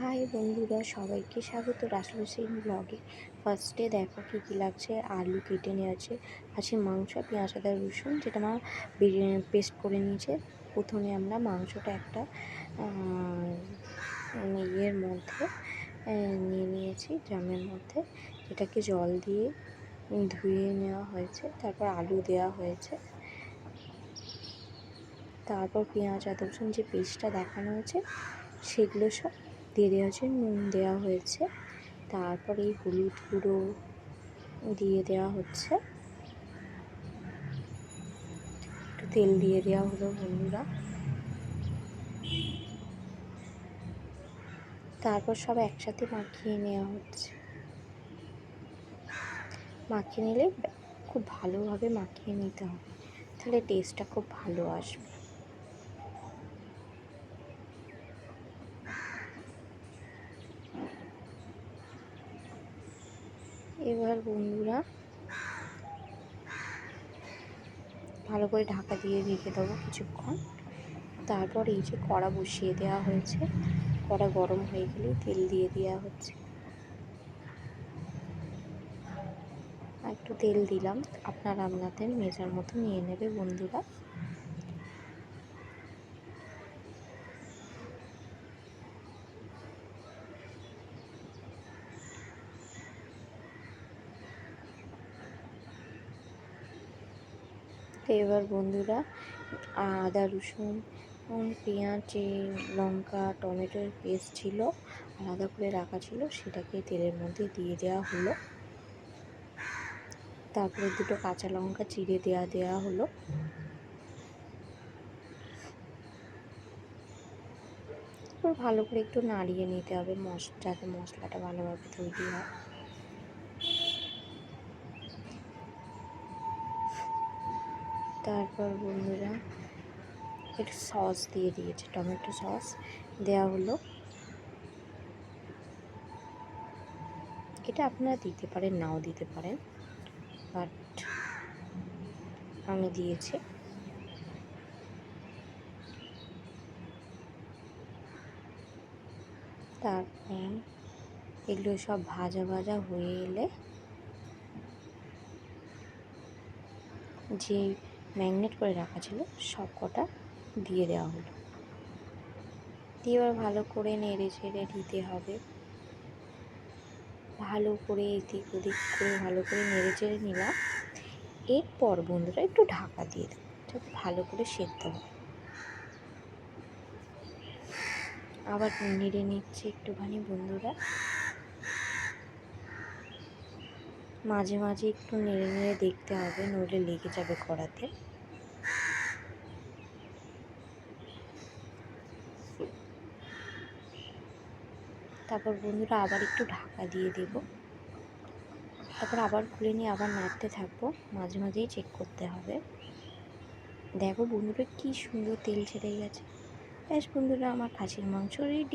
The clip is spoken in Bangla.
হাই বন্ধুরা, সবাইকে স্বাগত। রাসেল ব্লগে ফার্স্টে দেখো কী কী লাগছে, আলু কেটে নিয়েছে আছে মাংস, পেঁয়াজ, আদা, রসুন, যেটা আমার পেস্ট করে নিয়েছে। প্রথমে আমরা মাংসটা একটা ইয়ের মধ্যে নিয়ে নিয়েছি ড্রামের মধ্যে, যেটাকে জল দিয়ে ধুয়ে নেওয়া হয়েছে, তারপর আলু দেওয়া হয়েছে। তারপর পেঁয়াজ, আদা, রসুন যে পেস্টটা দেখানো হয়েছে, সেগুলো সব দিয়ে দেওয়া হয়েছে, নুন দেওয়া হয়েছে। তারপরে এই হলুদ গুঁড়ো দিয়ে দেওয়া হচ্ছে। একটু তেল দিয়ে দেওয়া হলো বন্ধুরা। তারপর সব একসাথে মাখিয়ে নেওয়া হচ্ছে। মাখিয়ে নিলে খুব ভালোভাবে মাখিয়ে নিতে হবে। তাহলে টেস্টটা খুব ভালো আসবে। এবার বন্ধুরা, ভালো করে ঢাকা দিয়ে রেখে দেবো কিছুক্ষণ। তারপর এই যে কড়া বসিয়ে দেওয়া হয়েছে, কড়া গরম হয়ে গেলে তেল দিয়ে দেওয়া হচ্ছে। একটু তেল দিলাম, আপনার আপনাদের মেজার মতো নিয়ে নেবে বন্ধুরা। তো এবার বন্ধুরা, আদা, রসুন পেঁয়াজ লঙ্কা, টমেটোর পেস্ট ছিল আলাদা করে রাখা ছিল, সেটাকে তেলের মধ্যে দিয়ে দেওয়া হলো। তারপরে দুটো কাঁচা লঙ্কা চিড়ে দেওয়া দেওয়া হলো। ভালো করে একটু নাড়িয়ে নিতে হবে মশ যাতে মশলাটা ভালোভাবে তৈরি হয়। তারপর বন্ধুরা একটু সস দিয়ে দিয়েছে, টমেটো সস। দেওয়া হলো। এটা আপনারা দিতে পারেন, নাও দিতে পারেন। বাট আমি দিয়েছি। তারপর এগুলো সব ভাজা ভাজা হয়ে এলে যে ম্যাগনেট করে রাখা ছিল, সব কটা দিয়ে দেওয়া হলো। দিয়ে এবার ভালো করে নেড়ে চেড়ে দিতে হবে। ভালো করে এদিক ওদিক করে ভালো করে নেড়ে চেড়ে নিলাম। এরপর বন্ধুরা একটু ঢাকা দিয়ে দেবো, যাতে ভালো করে সেদ্ধ হয়। আবার নেড়ে নিচ্ছে একটুখানি বন্ধুরা। মাঝে মাঝে একটু নেড়ে নেড়ে দেখতে হবে, নইলে লেগে যাবে কড়াতে। তারপর বন্ধুরা আবার একটু ঢাকা দিয়ে দেব। তারপর আবার খুলে নিয়ে আবার নাড়তে থাকব। মাঝে মাঝেই চেক করতে হবে। দেখো বন্ধুরা কি সুন্দর তেল ছেড়ে গেছে। ব্যাস বন্ধুরা, আমার খাসির মাংস রেডি